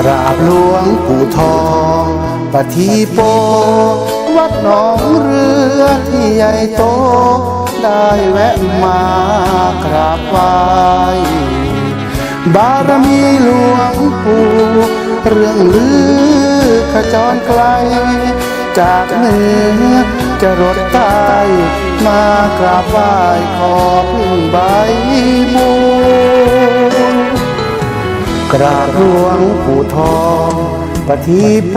กราบหลวงปู่ทองปทีโป วัดหนองเรือที่ใหญ่โต ได้แวะมากราบไหว้บารมีหลวงปู่เรื่องลือขจรไกล จากเหนือจะรดใต้มากราบไหว้ขอพึ่งใบบุญ กราบหลวงปู่ทองปทีโป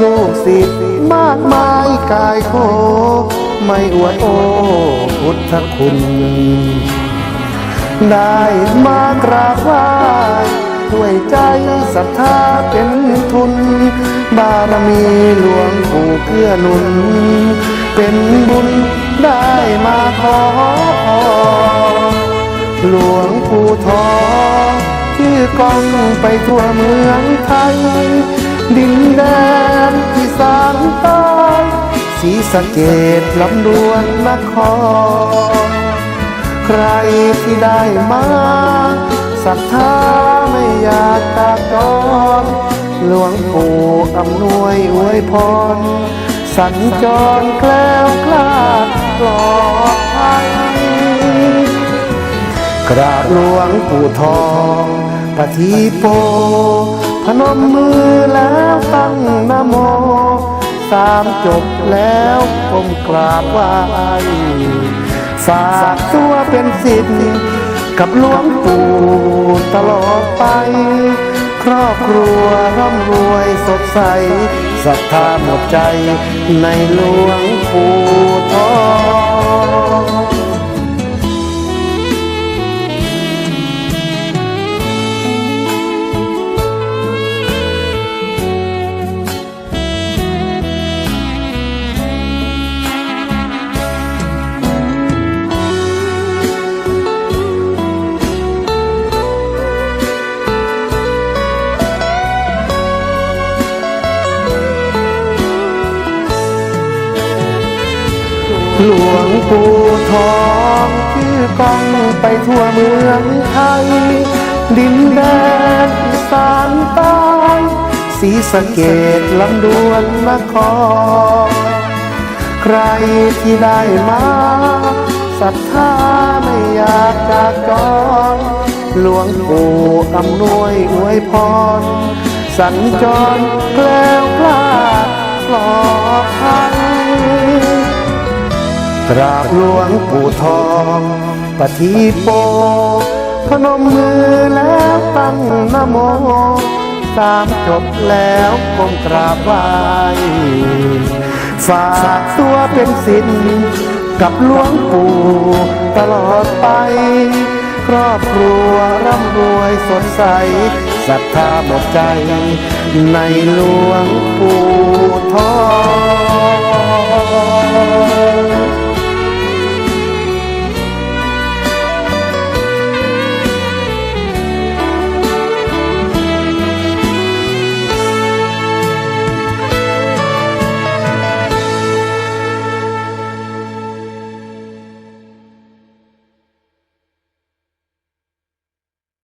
ลูกศิษย์มากมายกายโค ไม่อวดโอพุทธคุณ ได้มากราบไหว้ด้วยใจศรัทธาเป็นทุน บารมีหลวงปู่เกื้อหนุน เป็นบุญได้มาขอพรหลวงปู่ทอง อกองไปทั่วเมืองไทย ดินแดนที่สานต้ศรีสะเกดลำดวนนคร ใครที่ได้มาศรัทธาไม่อยากตากตอนหลวงปู่อำนวยอวยพร สัญจรแคล้วคลาดปลอดภัยกราบหลวงปู่ทอง ปทีโป พนมมือแล้วตั้งนโม สามจบแล้วก้มกราบไหว้ฝากตัวเป็นศิษย์กับหลวงปู่ตลอดไป ครอบครัวร่ำรวยสดใสศรัทธาหมดใจในหลวงปู่ทอง หลวงปู่ทองชื่อกองไปทั่วเมืองไทย ดินแดนอีสานใต้ศรีสะเกดลำดวนนคร ใครที่ได้มาศรัทธาไม่อยากจากจรหลวงปู่อำนวยอวยพร สัญจรแคล้วคลาดปลอดภัย กราบหลวงปู่ทองปทีโป พนมมือแล้วตั้งนโมสามจบแล้วก้มกราบไหว้ฝากตัวเป็นศิษย์กับหลวงปู่ตลอดไป ครอบครัวร่ำรวยสดใสศรัทธาหมดใจ ในหลวงปู่ทอง